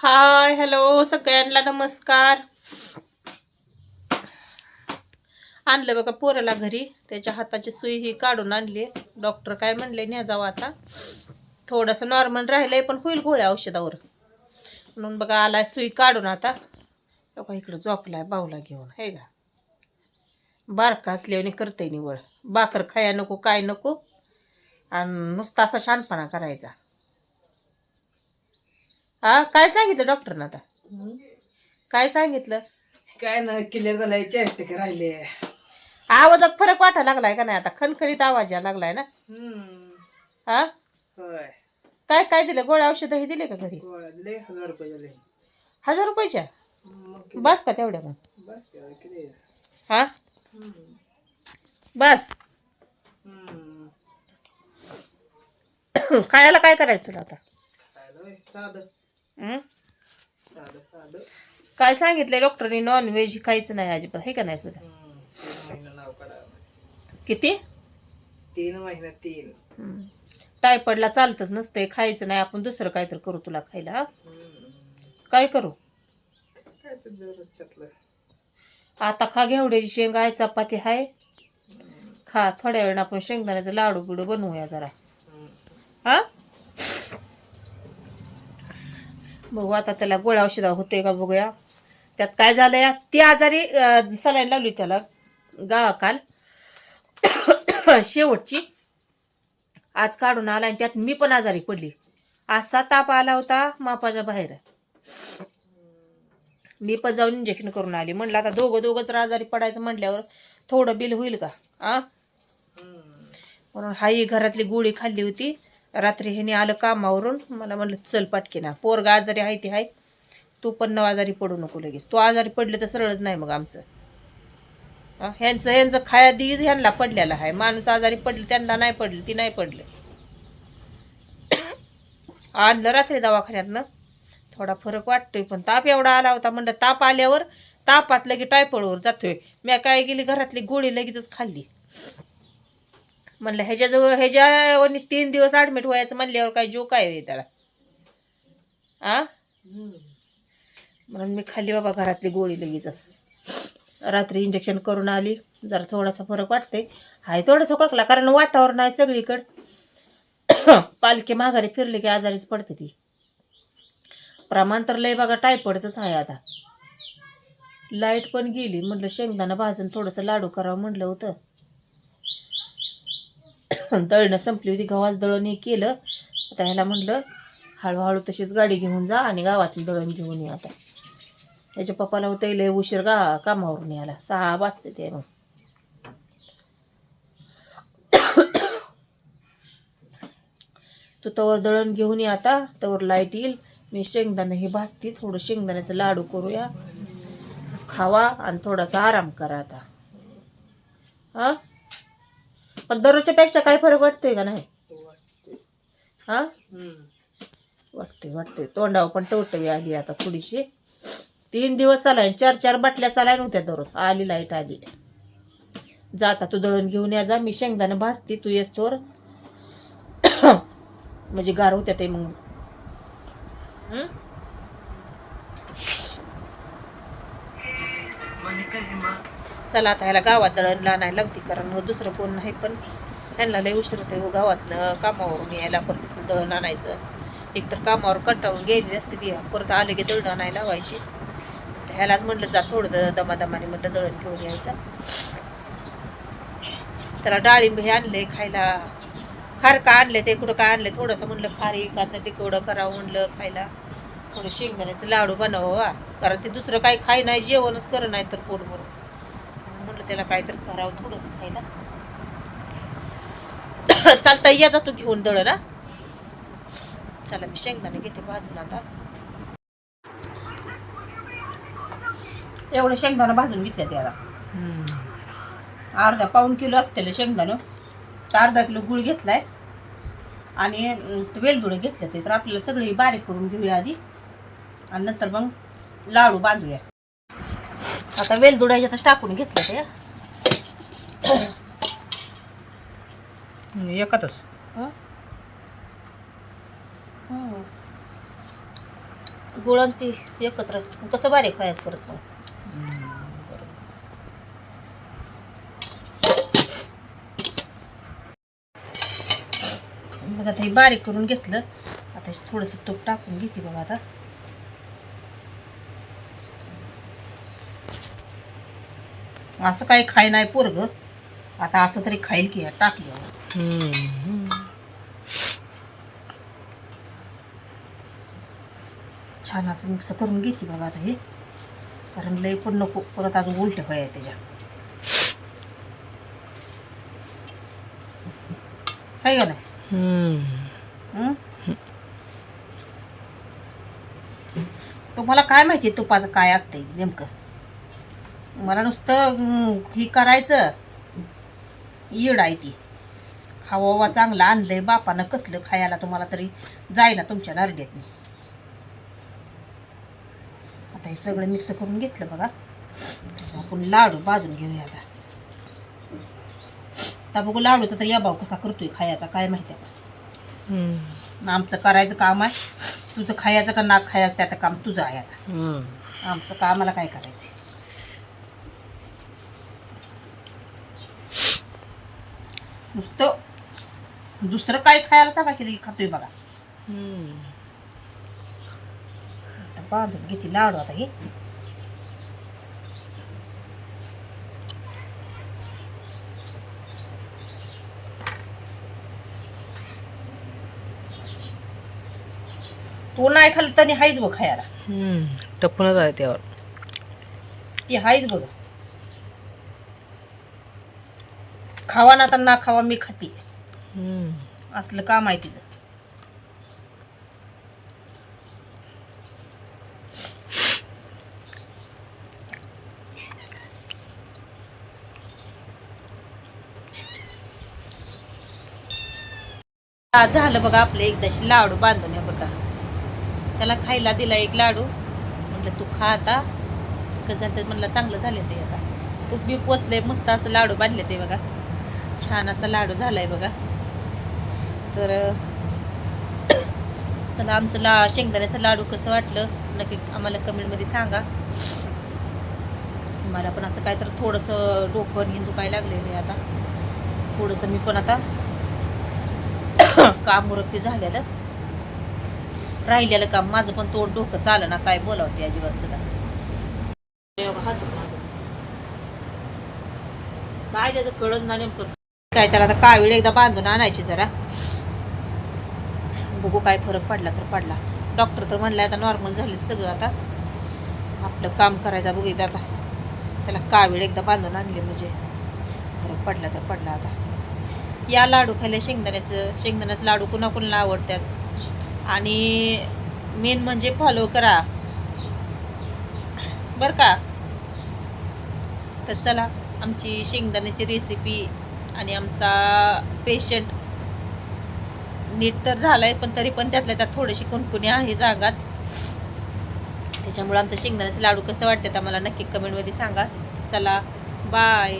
Hi hello सगळ्यांना नमस्कार. आणलं बघा पोराला घरी त्याच्या हाताची सुई ही काढून आणली. डॉक्टर काय म्हणले न्या जावं आता. थोडंसं नॉर्मल राहिलंय पण होईल गोळ्या औषधावर. म्हणून बघा आलाय सुई काढून आता. बघा इकडं झोपलाय बाऊला घेऊन हे का बारका असल्याने करते निवळ बाकर खाया नको काय नको. आणि नुसता असा शानपणा करायचा. हा काय सांगितलं डॉक्टरनं आता? काय सांगितलं? काय ना क्लिअर झालंय चार टक्के राहिले. आवाजात फरक वाटायला लागलाय का नाही आता? खणखणीत आवाज यायला लागलाय ना? हा? होय. काय काय दिलं? गोळ्या औषधं हे दिले का घरी? गोळ्या दिले हजार रुपये झाले. हजार रुपयाच्या? बस का तेवढ्या मग? बस तेवढं किती? हा? हम्म. बस. हम्म. खायला काय करायचं तुला आता? खायला होय, साधं. काय सांगितलंय? डॉक्टरनी नॉन व्हेज खायचं नाही अजिबात हे का नाही सुद्धा? किती? तीन महिना तीन. टायफॉइडला चालतच नसतंय खायचं नाही आपण दुसरं काहीतरी करू तुला खायला हा. काय करू? आता खा घेवड्याची शेंग आहे चपाती आहे खा थोड्या वेळानं आपण शेंगदाण्याचं लाडू बिडू बनवूया जरा. हा? बघू आता त्याला गोळ्या औषधा होते का बघूया. त्यात काय झालं या ती आजारी सलाईन लावली त्याला. गावा काल. शेवटची. आज काढून आला आणि त्यात मी पण आजारी पडली. असा ताप आला होता मापाच्या बाहेर. मी पण जाऊन इंजेक्शन करून आली. म्हणलं आता दोघं दोघं तर आजारी पडायचं म्हटल्यावर थोडं बिल होईल का? आ? म्हणून हाई घरातली गोळी खाल्ली होती. रात्री ह्याने आलं कामावरून मला म्हणलं चल पाटकीना पोरगा आजारी आहे ते आहे. तू पण न आजारी पडू नको लगेच. तू आजारी पडले तर सरळच नाही मग आमचं. ह्यांचं ह्यांचं खाया दीज ह्यांना पडलेला आहे. माणूस आजारी पडले त्यांना नाही पडले ती नाही पडले. आणलं रात्री दवाखान्यातनं. थोडा फरक वाटतोय पण ताप एवढा आला होता. म्हणलं ताप आल्यावर तापात लगे टायफॉइडवर जातोय. मी काय गेली घरातली गोळी लगेचच खाल्ली. म्हणलं ह्याच्याजवळ ह्याच्यावर तीन दिवस ॲडमिट व्हायचं म्हणल्यावर काय जो काय आहे त्याला? आ? म्हणून मी खाल्ली बाबा घरातली गोळी लगेच असं. रात्री इंजेक्शन करून आली. जरा थोडासा फरक वाटतंय. हाय थोडासा खोकला कारण वातावरण आहे सगळीकडं. पालखी माघारी फिरले की आजारीच पडते ती. प्रमाण तर लय बघा टायफॉइडचंच आहे आता. लाइट पण गेली. म्हटलं शेंगदाणा भाजून थोडंसं लाडू करावं म्हटलं होतं. दळणं संपली होती गव्हाच दळण हे केलं. आता ह्याला म्हटलं हळूहळू तशीच गाडी घेऊन जा आणि गावातली दळण घेऊन ये आता. ह्याच्या पप्पाला होतं लय उशीर गा कामावरून याला सहा वाजते ते मग. तू तवर दळण घेऊन ये आता तवर लाइट येईल. मी शेंगदाणं हे भाजते थोडं शेंगदाण्याचं लाडू करूया. खावा आणि थोडासा आराम करा आता. हां? पण दररोजच्या पेक्षा काही फरक वाटतोय का नाही. हां. वाटते वाटते तोंडावर पण टवटवी आली आता थोडीशी. तीन दिवस चालाय चार चार बाटल्या चालाय नव्हत्या दररोज. आली लाइट आली. जाता तू दळण घेऊन या जा. मी शेंगदाणा भाजते तू येस तोर. म्हणजे गार होत्या ते मग? चला आता ह्याला गावात दळण नाही लावती कारण मग दुसरं कोण नाही पण त्यांना लय उशीर होते हो गावातनं कामावरून यायला परत दळण आणायचं. एकतर कामावर कंटाळून गेलेली असते ती परत आले की दळण आणायला लावायची. ह्यालाच म्हटलं जा थोडं दमादमाने म्हटलं दळण घेऊन यायचं. त्याला डाळिंब हे आणले खायला. खारका आणले ते कुठं काय आणले थोडंसं म्हणलं खारीकाचं टिकवडं करावं म्हणलं खायला. थोडं शेंगदाण्याचं लाडू बनवावा वा कारण ते दुसरं काही खाई नाही जेवणच कर नाही तर पोटभरून म्हटलं त्याला काहीतरी करावं थोडंसं खायला चालता या जातो घेऊन दळण ना चला मी शेंगदाणे घेते भाजून आता. एवढं शेंगदाणा भाजून घेतल्या त्याला. अर्धा पाऊन किलो असतेलं शेंगदाणं. तर अर्धा किलो गुळ घेतलाय. आणि अं, वेलदोडे घेतले ते. तर आपल्याला सगळे बारीक करून घेऊया आधी. आणि नंतर मग लाडू बांधूया. आता वेलदोडा याच्यातच टाकून घेतलं ते. एकातच. गुळ आणि ती एकत्र. कसं बारीक व्हायचं परत मग? बघा आता हे बारीक करून घेतलं. आता थोडंसं तूप टाकून घेते बघा आता. असं काही खाय नाही पोरग. आता असं तरी खाईल की टाकल्यावर छान असं मिक्स करून घेते बघा आता हे. कारण लय पण नको परत अजून उलट काय त्याच्या. आहे का नाही? तुम्हाला काय माहिती तुपाचं काय असतंय नेमकं? मला नुसतं हं, करायचं. येड आहे ती. खावा चांगलं आणलंय बापानं कसलं खायला तुम्हाला तरी जायला तुमच्या नरड्यातनी आता हे सगळं मिक्स करून घेतलं बघा. आपण लाडू बांधून घेऊया आता. आता बघू लाडूचा तर या भाऊ कसा करतोय खायचा काय माहिती आता. आमचं करायचं काम आहे. तुझं खायचं का नाक खायचं ते आता काम तुझं आहे आता. आमचं का आम्हाला काय करायचं नुसतं दुसरं काय खायला सांगा की खातोय बघा. आता बांधून घेते लाडू आता हे. तू नाही खाल्लं तरी हायच बघ खायला. टपूनच आहे त्यावर. ती हायच बघ. खावा ना तर ना खावा मी खाते. असलं काम आहे तिचं हा, झालं बघा आपलं एकदाशी लाडू बांधून या बघा. त्याला खायला दिला एक लाडू. म्हटलं तू खा आता. कसं ते म्हणलं चांगलं झालं ते आता. तूप बी पोतलंय मस्त असं लाडू बांधले ते बघा. छान असा लाडू झाला आहे बघा. तर चला आमचं ला शेंगदाण्याचं लाडू कसं वाटलं नक्की आम्हाला कमेंटमध्ये सांगा. मला पण असं काय तर थोडंसं डोकं हिंदू काय लागलेलं आहे आता. थोडंसं मी पण आता काम उरकते झालेलं. राहिलेलं काम माझं पण तोड डोकं चालं ना काय बोलावते अजिबात सुद्धा. काय त्याचं कळत ना नेमकं. काय त्याला आता कावीळ एकदा बांधून आणायची जरा. बघू काय फरक पडला तर पडला. डॉक्टर तर म्हणलं आता नॉर्मल झाले सगळं आता. आपलं काम करायचं बघू एकदा आता. त्याला कावीळ एकदा बांधून आणले म्हणजे. फरक पडला तर पडला आता. या लाडू खायला शेंगदाण्याचं शेंगदाण्याचं लाडू कुणा कुणाला आवडतात? आणि मेन म्हणजे फॉलो करा. बरं का? तर चला आमची शेंगदाण्याची रेसिपी आणि आमचा पेशंट नीट तर झालाय पण तरी पण त्यातल्या त्यात थोडीशी कुणकुणी आहे जागात. त्याच्यामुळे आमचं शेंगदाण्याचे लाडू कसं वाटतात आम्हाला नक्की कमेंटमध्ये सांगा. चला बाय